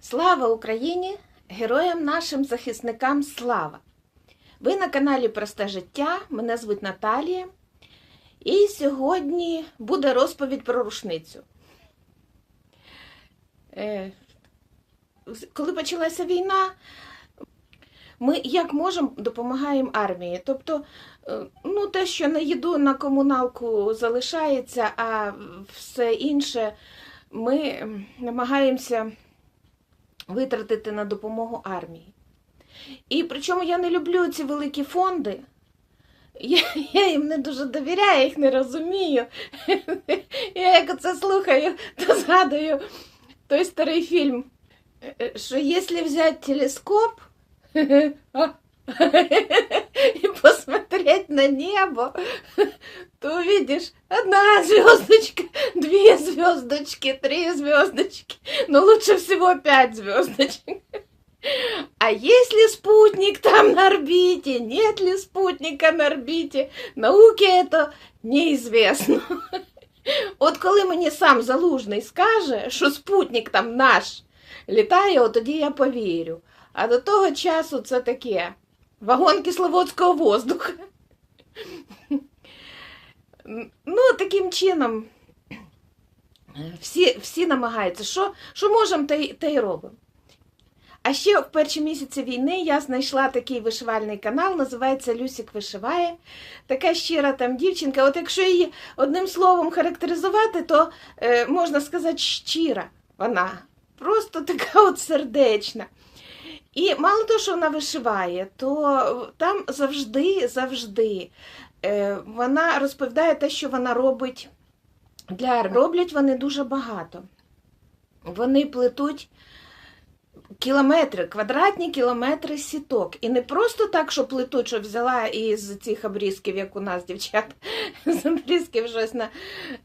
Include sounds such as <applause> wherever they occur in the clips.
Слава Україні! Героям нашим захисникам слава! Ви на каналі Просте життя. Мене звуть Наталія. І сьогодні буде розповідь про рушницю. Е, Коли почалася війна, ми як можемо допомагаємо армії. Тобто, е, ну, те, що на їду, на комуналку залишається, а все інше ми намагаємося витратити на допомогу армії. І причому я не люблю ці великі фонди. Я, я їм не дуже довіряю, їх не розумію. Я як це слухаю, то згадую той старий фільм, е, що якщо взяти телескоп <laughs> <laughs> и посмотреть на небо, <laughs> то увидишь одна звездочка, две звездочки, три звездочки, но лучше всего пять звездочек. <laughs> А есть ли спутник там на орбите, нет ли спутника на орбите, науке это неизвестно. От коли мені сам залужний скаже, що спутник там наш літає, от тоді я повірю. А до того часу це таке вагон кисловодського воздуха. Ну, таким чином, всі, всі намагаються, що, що можемо, те, й- те й робимо. А ще в перші місяці війни я знайшла такий вишивальний канал, називається Люсік вишиває. Така щира там дівчинка. От якщо її одним словом характеризувати, то е, можна сказати щира вона. Просто така от сердечна. І мало того, що вона вишиває, то там завжди, завжди е, вона розповідає те, що вона робить для. Роблять вони дуже багато. Вони плетуть кілометри, квадратні кілометри сіток. І не просто так, що плетуть, що взяла із цих обрізків, як у нас дівчат, <laughs> з обрізків щось на.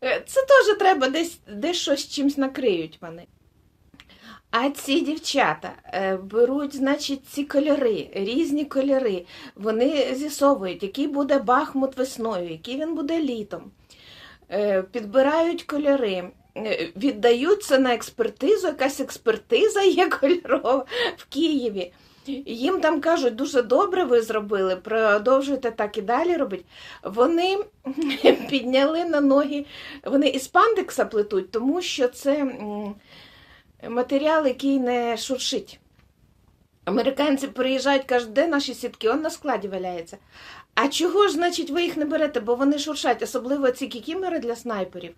Е, Це теж треба десь, десь щось чимось накриють вони. А ці дівчата е, беруть, значить, ці кольори, різні кольори. Вони з'ясовують, який буде бахмут весною, який він буде літом. Е, Підбирають кольори, е, віддають на експертизу. Якась експертиза є <laughs> кольорова в Києві. Їм там кажуть, дуже добре ви зробили, продовжуйте так і далі робити. Вони <laughs> підняли на ноги, вони із пандекса плетуть, тому що це. Матеріал, який не шуршить. Американці приїжджають, кажуть, де наші сітки? Он на складі валяється. А чого ж, значить, ви їх не берете? Бо вони шуршать, особливо ці кікімери для снайперів.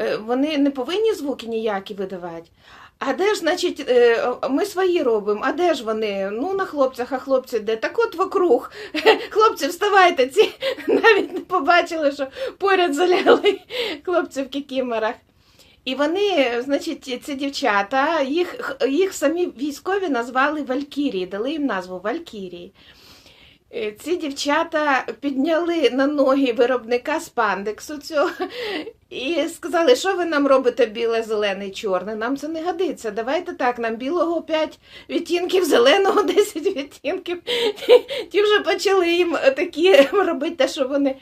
Е, Вони не повинні звуки ніякі видавати. А де ж, значить, е, ми свої робимо, а де ж вони? Ну, на хлопцях, а хлопці де? Так от вокруг. <laughs> Хлопці, вставайте, ці <laughs> навіть не побачили, що поряд заляли <laughs> хлопці в кікімерах. І вони, значить, ці дівчата, їх, їх самі військові назвали Валькірії, дали їм назву Валькірії. Е, Ці дівчата підняли на ноги виробника спандексу цього і сказали, що ви нам робите біле, зелене чорне. Нам це не годиться. Давайте так, нам білого 5 відтінків, зеленого <laughs> 10 відтінків. <laughs> Ті вже почали їм такі <laughs> робити що вони.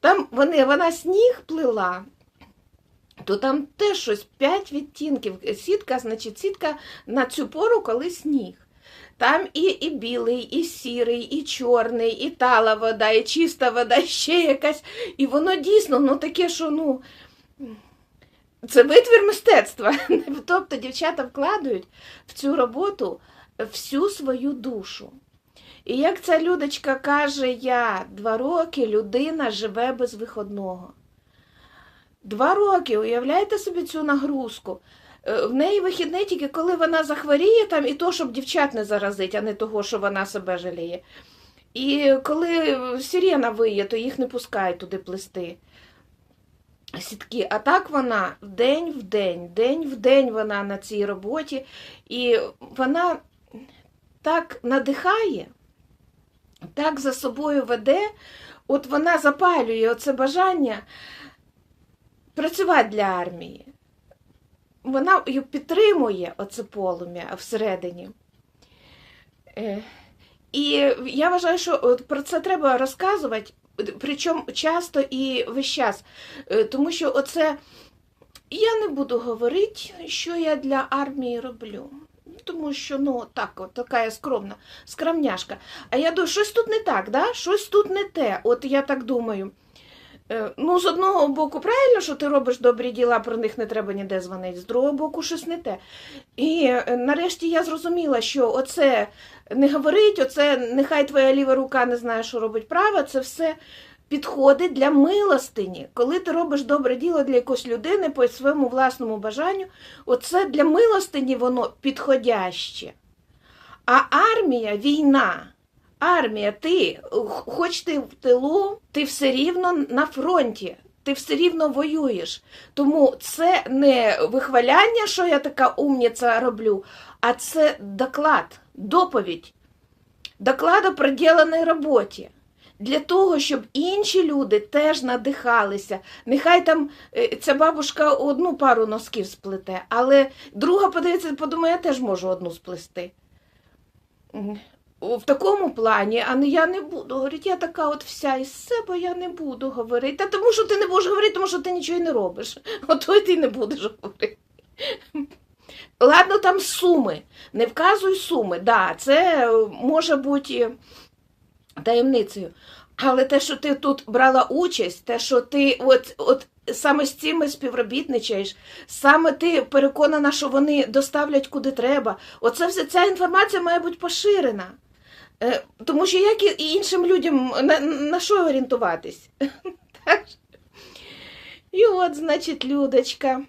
Там вони, вона сніг плела, то там теж щось 5 відтінків. Сітка, значить, сітка на цю пору, коли сніг. Там і, і білий, і сірий, і чорний, і тала вода, і чиста вода, і ще якась. І воно дійсно ну, таке, що ну. Це витвір мистецтва. <laughs> Тобто дівчата вкладають в цю роботу всю свою душу. І як ця людочка каже, я два роки людина живе без виходного. Два роки, уявляєте собі цю нагрузку. Е, В неї вихідний тільки коли вона захворіє, там, і то, щоб дівчат не заразить, а не того, що вона себе жаліє. І коли сирена виє, то їх не пускають туди плести. Сітки. А так вона день в день, день в день вона на цій роботі, і вона так надихає, так за собою веде, от вона запалює оце бажання працювати для армії. Вона підтримує оце полум'я всередині. Е, І я вважаю, що про це треба розказувати, причому часто і весь час. Е, Тому що оце я не буду говорити, що я для армії роблю. тому що ну так, от така я скромна, скромняшка. А я думаю, щось тут не так, да? щось тут не те. От я так думаю. Е, Ну, з одного боку, правильно, що ти робиш добрі діла, про них не треба ніде дзвонити, з другого боку, щось не те. І е, нарешті я зрозуміла, що оце не говорить, оце нехай твоя ліва рука не знає, що робить права, це все підходить для милостині. Коли ти робиш добре діло для якоїсь людини по своєму власному бажанню, оце для милостині воно підходяще. А армія, війна. Армія, ти, хоч ти в тилу, ти все рівно на фронті, ти все рівно воюєш. Тому це не вихваляння, що я така умніця роблю, а це доклад, доповідь, доклад о проділеній роботі. Для того, щоб інші люди теж надихалися. Нехай там е, ця бабушка одну пару носків сплете, але друга подивиться, подумає, я теж можу одну сплести. В такому плані, а не я не буду говорити, я така от вся із себе, я не буду говорити. Та тому що ти не будеш говорити, тому що ти нічого й не робиш. <laughs> Ото й ти не будеш говорити. Ладно, там суми. Не вказуй суми. Да, це може бути таємницею. Але те, що ти тут брала участь, те, що ти от, от саме з цими співробітничаєш, саме ти переконана, що вони доставлять куди треба. Оце все ця інформація має бути поширена. Е, Тому що як і іншим людям на, на що орієнтуватись? <laughs> І от, значить, Людочка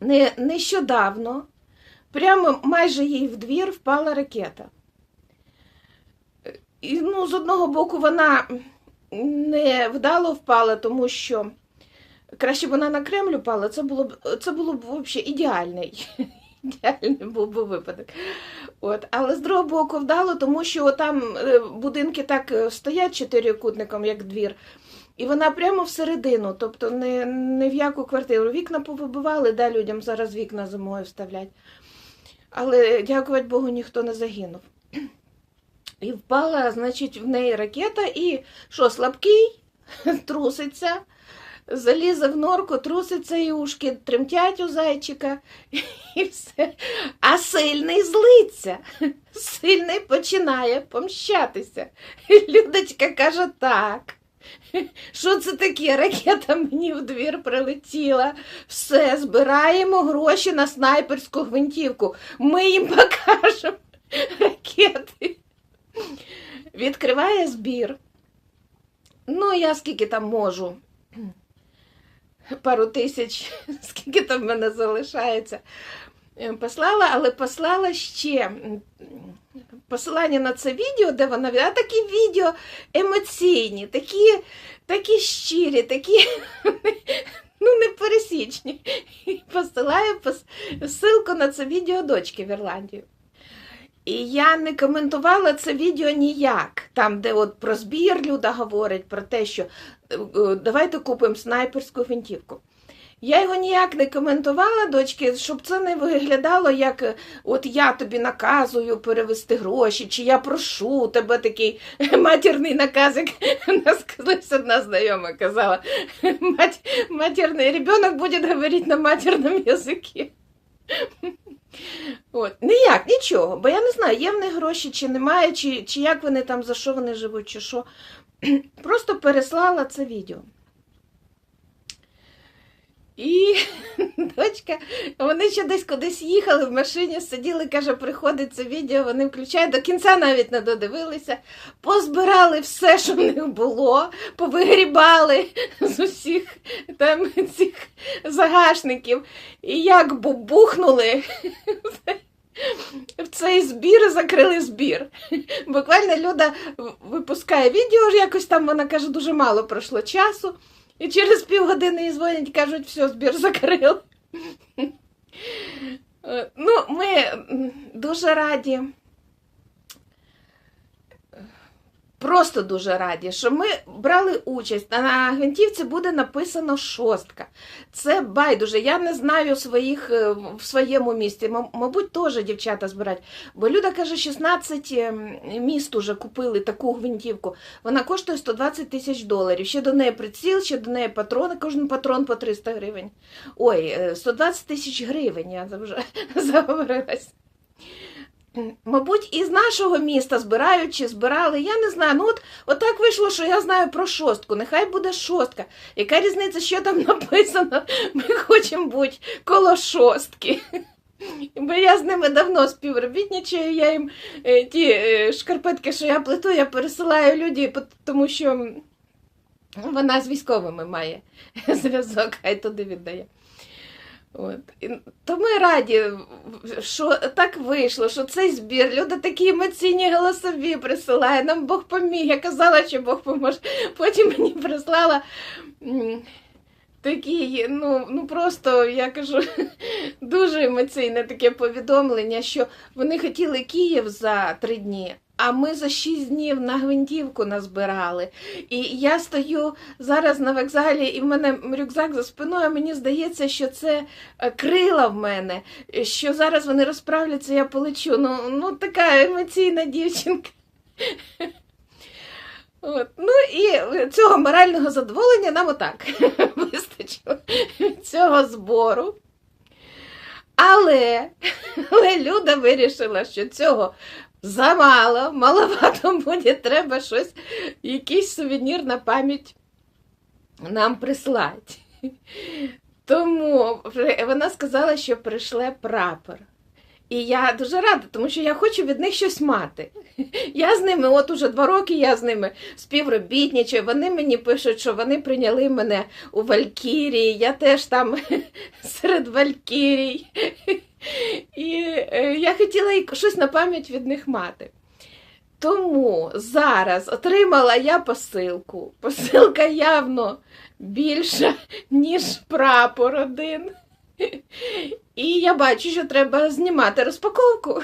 не, нещодавно, прямо майже їй в двір впала ракета. І, ну, з одного боку, вона не вдало впала, тому що краще б вона на Кремль упала, це було б це було б взагалі ідеальний. <laughs> Ідеальний був би випадок. От. Але з другого боку вдало, тому що там е, будинки так е, стоять чотирикутником, як двір, і вона прямо всередину, тобто не, не в яку квартиру. Вікна повибивали, да, людям зараз вікна зимою вставлять. Але, дякувати Богу, ніхто не загинув. І впала, значить, в неї ракета, і що, слабкий, <laughs> труситься, залізе в норку, труситься і ушки тремтять у зайчика, <laughs> і все. А сильний злиться. Сильний починає помщатися. Людочка каже так. Що це таке? Ракета мені в двір прилетіла. Все, збираємо гроші на снайперську гвинтівку. Ми їм <laughs> покажемо ракети. Відкриває збір. Ну, я скільки там можу. Пару тисяч, <laughs> скільки там в мене залишається. Е, Послала, але послала ще посилання на це відео, де вона а такі відео емоційні, такі, такі щирі, такі <laughs> ну, непересічні. <laughs> І посилаю пос... ссылку на це відео дочки в Ірландію. І я не коментувала це відео ніяк, там, де от про збір Люда говорить, про те, що е, е, давайте купимо снайперську гвинтівку. Я його ніяк не коментувала, дочки, щоб це не виглядало, як е, от я тобі наказую перевести гроші, чи я прошу тебе такий <laughs> матірний наказ, як нас одна знайома казала. <laughs> Мать, матерний ребенок буде говорити на матерному язикі. От. Ніяк, нічого, бо я не знаю, є в них гроші, чи немає, чи, чи як вони там, за що вони живуть, чи що. <clears throat> Просто переслала це відео. І <laughs> дочка, вони ще десь кудись їхали в машині, сиділи, каже, приходить це відео, вони включають, до кінця навіть не додивилися, позбирали все, що в них було, повигрібали з усіх там цих загашників. І як бубухнули <laughs> в цей збір закрили збір. Буквально Люда випускає відео, якось там вона каже, дуже мало пройшло часу. І через півгодини їй дзвонять кажуть, все, збір закрили. Е, Ну, ми дуже раді. Просто дуже раді, що ми брали участь. На гвинтівці буде написано шостка. Це байдуже. Я не знаю своїх е, в своєму місті. Мабуть, теж дівчата збирають. Бо Люда каже, 16 ем, міст уже купили таку гвинтівку. Вона коштує 120 тисяч доларів. Ще до неї приціл, ще до неї патрони, кожен патрон по 300 гривень. Ой, е, 120 тисяч гривень, я вже <laughs> заговорилась. Мабуть, із нашого міста збирають чи збирали, я не знаю. Ну от, от так вийшло, що я знаю про шостку. Нехай буде шостка. Яка різниця, що там <laughs> написано? Ми хочемо бути коло шостки. <laughs> Бо я з ними давно співробітничаю, я їм е, ті е, шкарпетки, що я плету, я пересилаю люди, тому що вона з військовими має <laughs> зв'язок, хай туди віддає. От. То ми раді, що так вийшло, що цей збір, люди такі емоційні голосові присилають, нам Бог поміг. Я казала, що Бог поможе. Потім мені прислала такі, ну, ну просто я кажу, <laughs> дуже емоційне таке повідомлення, що вони хотіли Київ за три дні. А ми за шість днів на гвинтівку назбирали. І я стою зараз на вокзалі, і в мене рюкзак за спиною. Мені здається, що це е, крила в мене, що зараз вони розправляться, я полечу. Ну, ну така емоційна дівчинка. От. Ну і цього морального задоволення нам отак <laughs> вистачило цього збору. Але, але Люда вирішила, що цього замало, маловато <laughs> буде, треба щось, якийсь сувенір на пам'ять нам прислати. Тому вона сказала, що прийшле прапор. І я дуже рада, тому що я хочу від них щось мати. Я з ними, от уже два роки я з ними співробітничаю. Вони мені пишуть, що вони прийняли мене у Валькірії. Я теж там <laughs> серед Валькірій. І е, я хотіла щось на пам'ять від них мати. Тому зараз отримала я посилку. Посилка явно більша, ніж прапор один. І я бачу, що треба знімати розпаковку.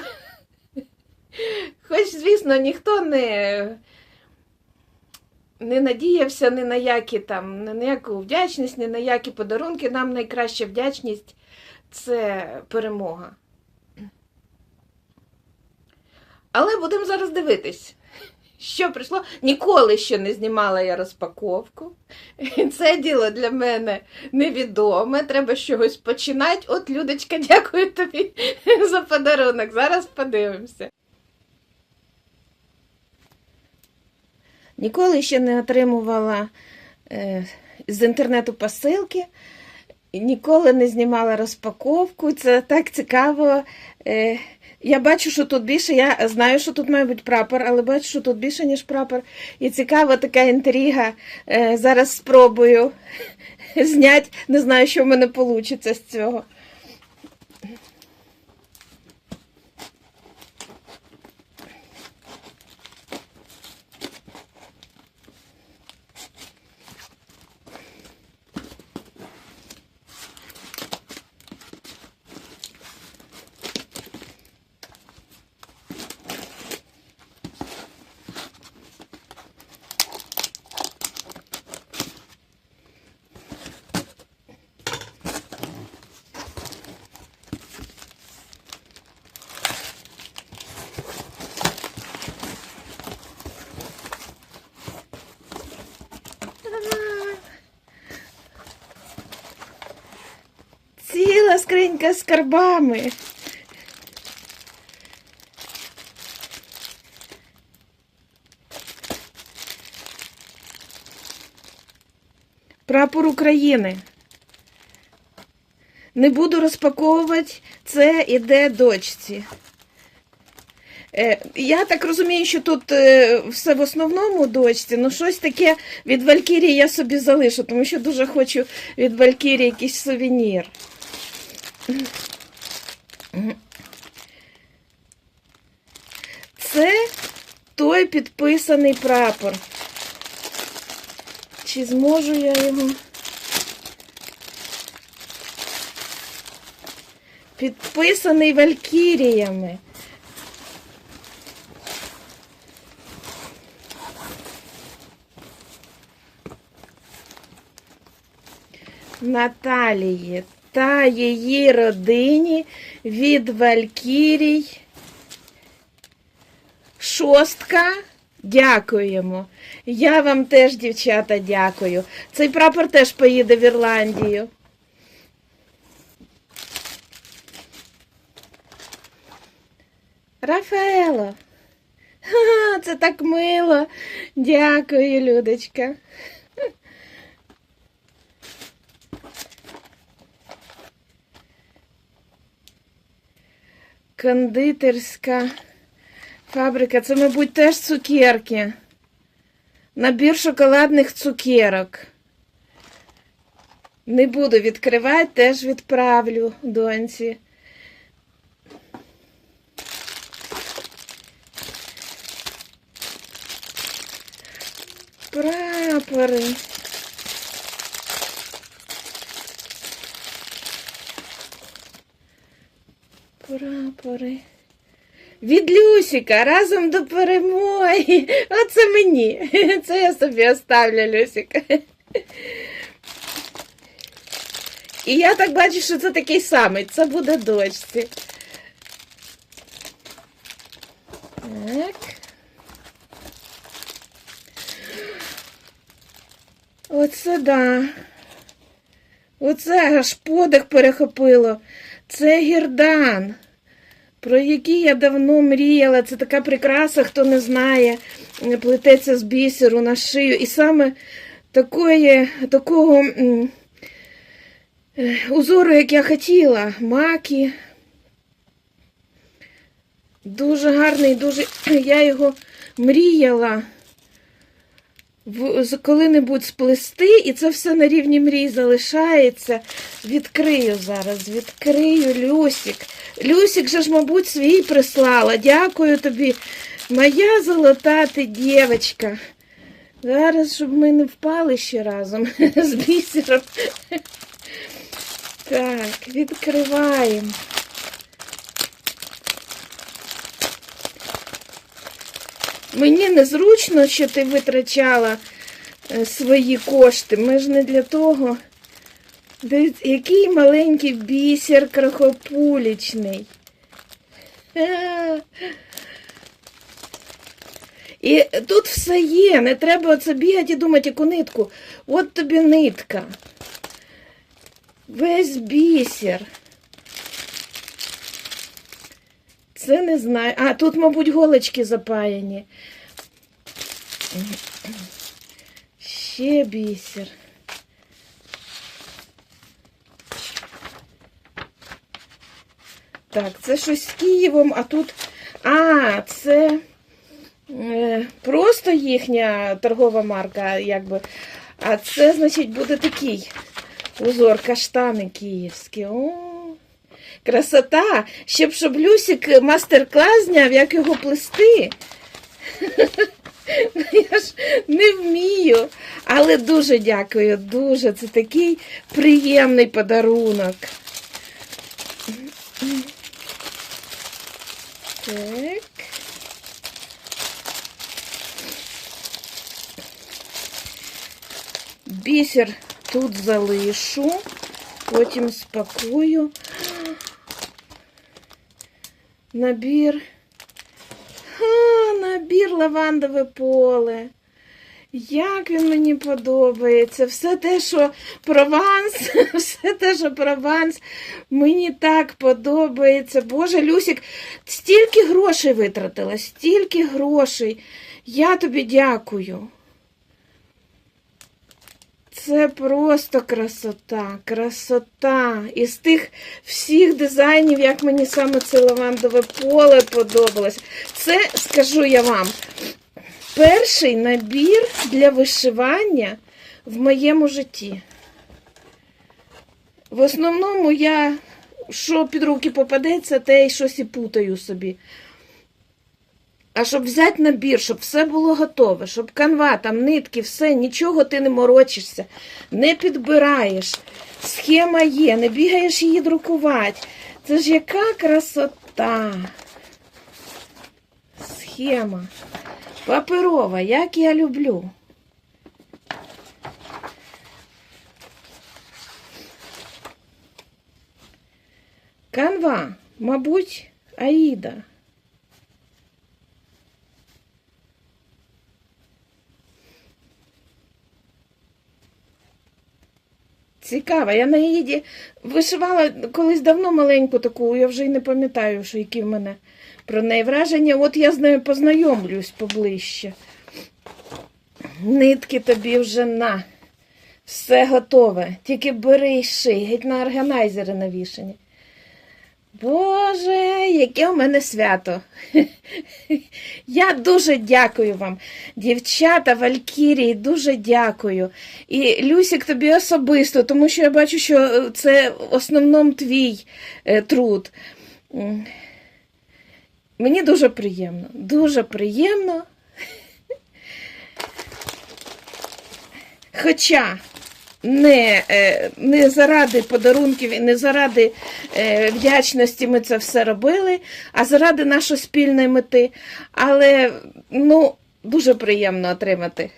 Хоч, звісно, ніхто не, не надіявся ні на які там, ні на яку вдячність, ні на які подарунки. Нам найкраща вдячність це перемога. Але будемо зараз дивитись, що прийшло. Ніколи ще не знімала я розпаковку. Це діло для мене невідоме. Треба з чогось починати. От, Людочка, дякую тобі за подарунок. Зараз подивимося. Ніколи ще не отримувала е, з інтернету посилки, ніколи не знімала розпаковку. Це так цікаво. Е, я бачу, що тут більше, я знаю, що тут має бути прапор, але бачу, що тут більше, ніж прапор. І цікава така інтрига. Е, зараз спробую <laughs> зняти. Не знаю, що в мене вийде з цього. Скринька з скарбами. Прапор України. Не буду розпаковувати, це іде дочці. Е, я так розумію, що тут е, все в основному дочці, ну щось таке від Валькірії я собі залишу, тому що дуже хочу від Валькірії якийсь сувенір. Це той підписаний прапор. Чи зможу я його? Підписаний Валькіріями. Наталії та її родині від Валькірій. Шостка. Дякуємо. Я вам теж, дівчата, дякую. Цей прапор теж поїде в Ірландію. Рафаело. Це так мило. Дякую, Людочка. Кондитерська фабрика. Це, мабуть, теж цукерки. Набір шоколадних цукерок. Не буду відкривати, теж відправлю доньці. Прапори. Прапори. Від Люсіка разом до перемоги. Оце мені. Це я собі оставлю, Люсік. І я так бачу, що це такий самий. Це буде дочці. Так. Оце да. Оце аж подих перехопило. Це гірдан, про який я давно мріяла. Це така прикраса, хто не знає, плететься з бісеру на шию. І саме такої, такого е, узору, як я хотіла, маки. Дуже гарний, дуже <clears throat> я його мріяла коли-небудь сплести, і це все на рівні мрій залишається. Відкрию зараз, відкрию Люсік. Люсік же ж, мабуть, свій прислала. Дякую тобі, моя золота ти дівчинка. Зараз, щоб ми не впали ще разом <laughs> з бісером. Так, відкриваємо. Мені незручно, що ти витрачала е, свої кошти. Ми ж не для того. Дивіться, який маленький бісер крахопулічний. І тут все є, не треба оце бігати і думати, яку нитку. От тобі нитка. Весь бісер. Це не знаю. А, тут, мабуть, голочки запаяні. Ще бісер. Так, це щось з Києвом, а тут. А, це е, просто їхня торгова марка, якби. А це, значить, буде такий узор каштани київські. О, красота! Ще б щоб Люсік мастер-клас зняв, як його плести. Я ж не вмію. Але дуже дякую, дуже. Це такий приємний подарунок. Так. Бісер тут залишу, потім спакую. Набір. А, набір лавандове поле. Як він мені подобається. Все те, що прованс, <laughs> все те, що прованс, мені так подобається. Боже, Люсік, стільки грошей витратила, стільки грошей. Я тобі дякую. Це просто красота, красота. Із тих всіх дизайнів, як мені саме це лавандове поле подобалось. Це, скажу я вам, перший набір для вишивання в моєму житті. В основному я, що під руки попадеться, те й щось і путаю собі. А щоб взяти набір, щоб все було готове, щоб канва, там нитки, все, нічого ти не морочишся, не підбираєш. Схема є, не бігаєш її друкувати. Це ж яка красота. Схема. Паперова, як я люблю. Канва, мабуть, Аїда. Цікаво. Я на її вишивала колись давно маленьку таку, я вже й не пам'ятаю, що які в мене про неї враження. От я з нею познайомлюсь поближче. Нитки тобі вже на. Все готове. Тільки бери і ший, геть на органайзери навішані. Боже, яке у мене свято. <laughs> Я дуже дякую вам, дівчата, Валькірії, дуже дякую. І Люсік тобі особисто, тому що я бачу, що е, це в основному твій е, труд. Мені дуже приємно, дуже приємно. <laughs> Хоча не, е, не заради подарунків і не заради е, вдячності ми це все робили, а заради нашої спільної мети. Але ну, дуже приємно отримати.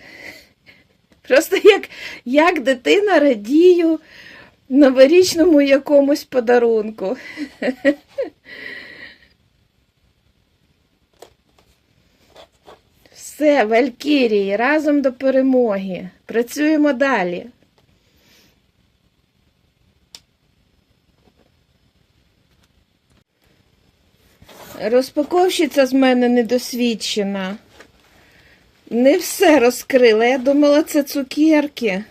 Просто як, як дитина радію новорічному якомусь подарунку. Все, Валькірії, разом до перемоги. Працюємо далі. Розпаковщиця з мене недосвідчена. Не все розкрила. Я думала, це цукерки.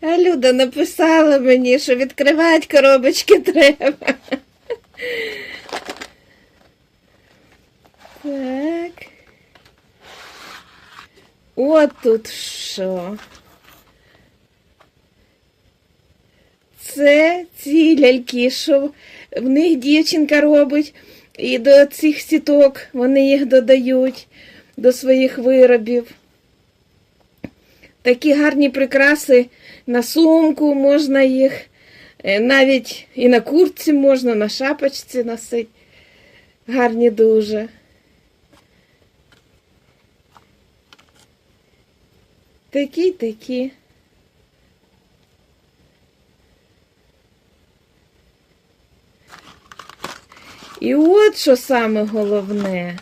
А Люда написала мені, що відкривати коробочки треба. Так. От тут що. Це ці ляльки, що в них дівчинка робить, і до цих сіток вони їх додають до своїх виробів. Такі гарні прикраси на сумку можна їх, е, навіть і на куртці можна, на шапочці носити. Гарні дуже. Такі, такі. І от що саме головне.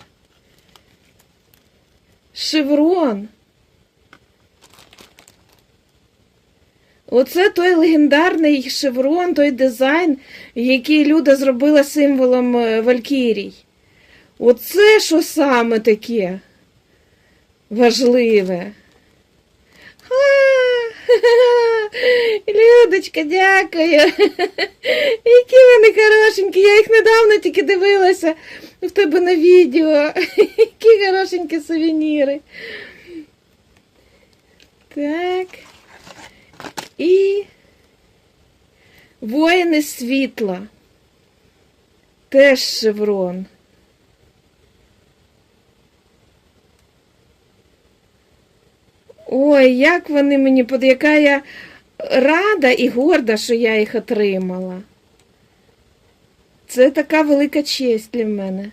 Шеврон. Оце той легендарний шеврон, той дизайн, який Люда зробила символом е, Валькірій. Оце що саме таке важливе. А, <laughs> Людочка, дякую. <laughs> Які вони хорошенькі. Я їх недавно тільки дивилася в тебе на відео. <laughs> Які хорошенькі сувеніри. Так. І воїни світла. Теж шеврон. Ой, як вони мені под яка я рада і горда, що я їх отримала. Це така велика честь для мене.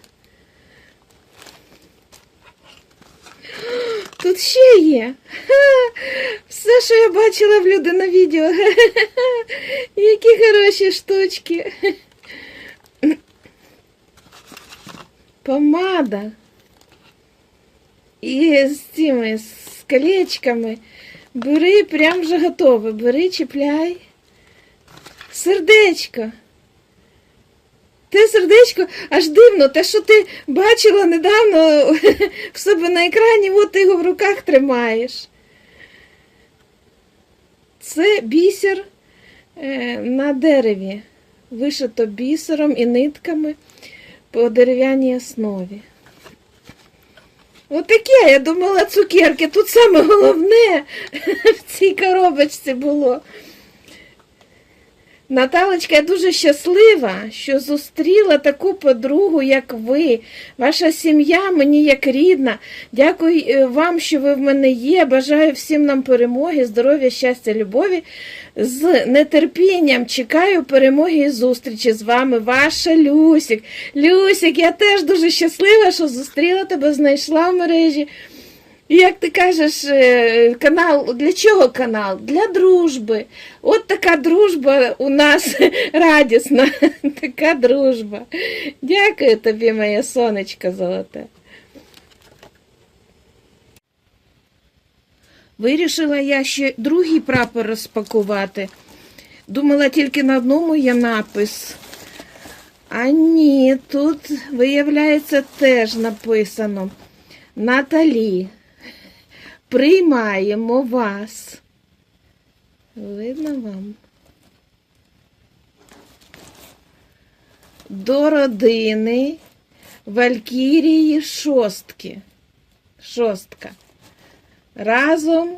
Тут ще є. Все, що я бачила в люди на відео. Які хороші штучки. Помада. І з цими з колечками. Бери, прям вже готове. Бери, чіпляй. Сердечко. Те сердечко аж дивно, те, що ти бачила недавно <laughs> в себе на екрані, от ти його в руках тримаєш. Це бісер е, на дереві. Вишито бісером і нитками по дерев'яній основі. Отаке, я думала, цукерки. Тут саме головне <laughs> в цій коробочці було. Наталочка, я дуже щаслива, що зустріла таку подругу, як ви. Ваша сім'я мені як рідна. Дякую е, вам, що ви в мене є. Бажаю всім нам перемоги, здоров'я, щастя, любові. З нетерпінням чекаю перемоги і зустрічі з вами. Ваша Люсік. Люсік, я теж дуже щаслива, що зустріла тебе, знайшла в мережі. Як ти кажеш, е, канал, для чого канал? Для дружби. От така дружба у нас <laughs> радісна, <laughs> така дружба. Дякую тобі, моє сонечко золоте. Вирішила я ще другий прапор розпакувати. Думала, тільки на одному є напис. А ні, тут, виявляється, теж написано Наталі. Приймаємо вас. Видно вам? До родини Валькірії шостки. Шостка. Разом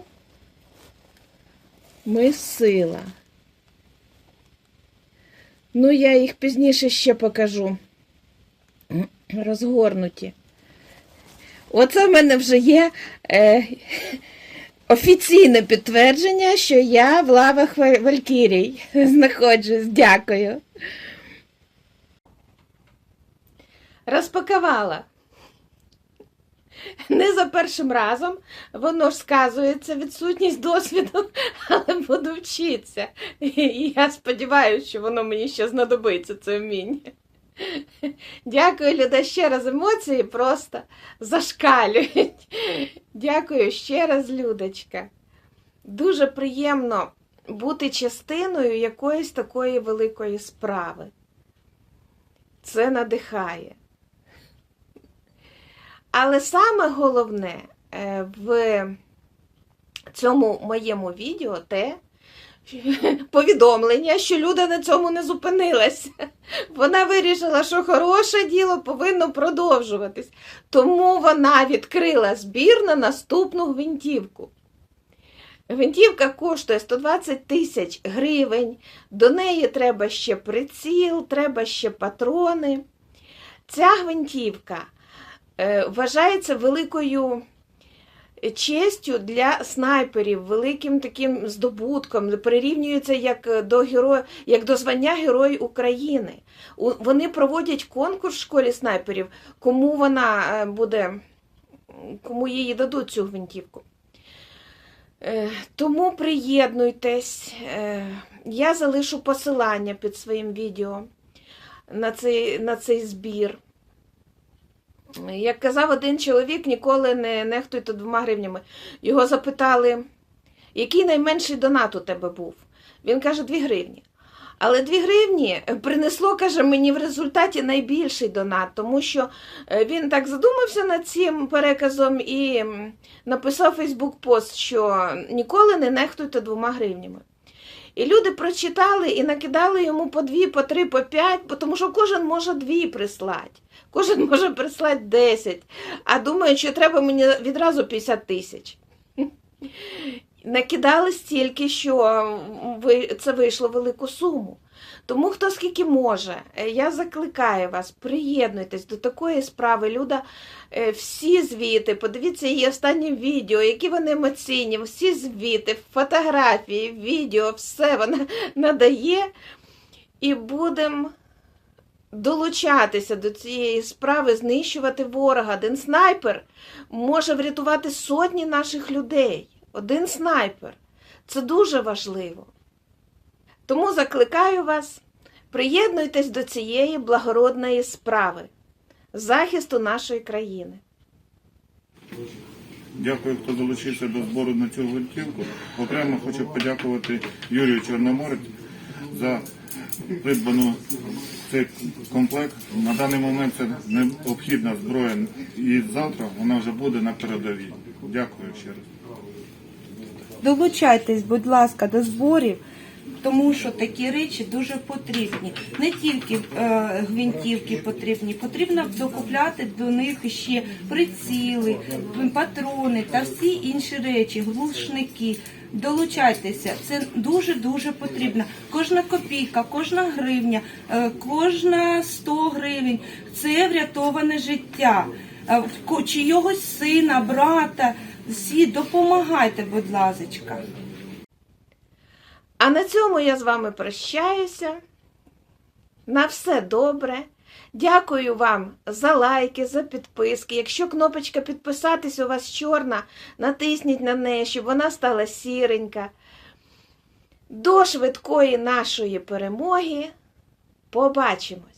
ми сила. Ну, я їх пізніше ще покажу. <clears throat> Розгорнуті. Оце в мене вже є е, офіційне підтвердження, що я в лавах Валькірій <laughs> знаходжусь. Дякую. Розпакувала. Не за першим разом, воно ж сказується відсутність досвіду, <laughs> але буду вчитися. І я сподіваюся, що воно мені ще знадобиться, це вміння. Дякую, Люда, ще раз емоції просто зашкалюють. Дякую ще раз, Людочка. Дуже приємно бути частиною якоїсь такої великої справи. Це надихає. Але саме головне е, в цьому моєму відео те <laughs> повідомлення, що Люда на цьому не зупинилася. <laughs> Вона вирішила, що хороше діло повинно продовжуватись. Тому вона відкрила збір на наступну гвинтівку. Гвинтівка коштує 120 тисяч гривень. До неї треба ще приціл, треба ще патрони. Ця гвинтівка е, вважається великою честю для снайперів, великим таким здобутком, прирівнюється як до героя, як до звання Герой України. Вони проводять конкурс в школі снайперів, кому вона е, буде, кому її дадуть цю гвинтівку. Е, Тому приєднуйтесь. Е, Я залишу посилання під своїм відео на цей, на цей збір. Як казав один чоловік, ніколи не нехтуйте двома гривнями. Його запитали, який найменший донат у тебе був? Він каже, 2 гривні. Але 2 гривні принесло, каже, мені в результаті найбільший донат, тому що е, він так задумався над цим переказом і написав Фейсбук-пост, що ніколи не нехтуйте двома гривнями. І люди прочитали і накидали йому по дві, по три, по п'ять, тому що кожен може дві прислати. Кожен може прислати 10, а думають, що треба мені відразу 50 тисяч. Накидали стільки, що це вийшло велику суму. Тому хто скільки може, е, я закликаю вас, приєднуйтесь до такої справи. Люда, е, всі звіти, подивіться її останні відео, які вони емоційні, всі звіти, фотографії, відео, все вона <laughs> надає. І будемо долучатися до цієї справи, знищувати ворога. Один снайпер може врятувати сотні наших людей. Один снайпер. Це дуже важливо. Тому закликаю вас, приєднуйтесь до цієї благородної справи захисту нашої країни. Дякую, хто долучився до збору на цю гвинтівку. Окремо хочу подякувати Юрію Чорноморець за придбану цей комплект. На даний момент це необхідна зброя, і завтра вона вже буде на передовій. Дякую ще раз. Долучайтесь, будь ласка, до зборів, тому що такі речі дуже потрібні. Не тільки е, гвинтівки потрібні, потрібно докупляти до них ще приціли, патрони та всі інші речі, глушники. Долучайтеся, це дуже дуже потрібно. Кожна копійка, кожна гривня, е, кожна 100 гривень це врятоване життя. Е, ко- чийогось сина, брата. Всі допомагайте, будь ласка. А на цьому я з вами прощаюся. На все добре. Дякую вам за лайки, за підписки. Якщо кнопочка підписатись у вас чорна, натисніть на неї, щоб вона стала сіренька. До швидкої нашої перемоги. Побачимось!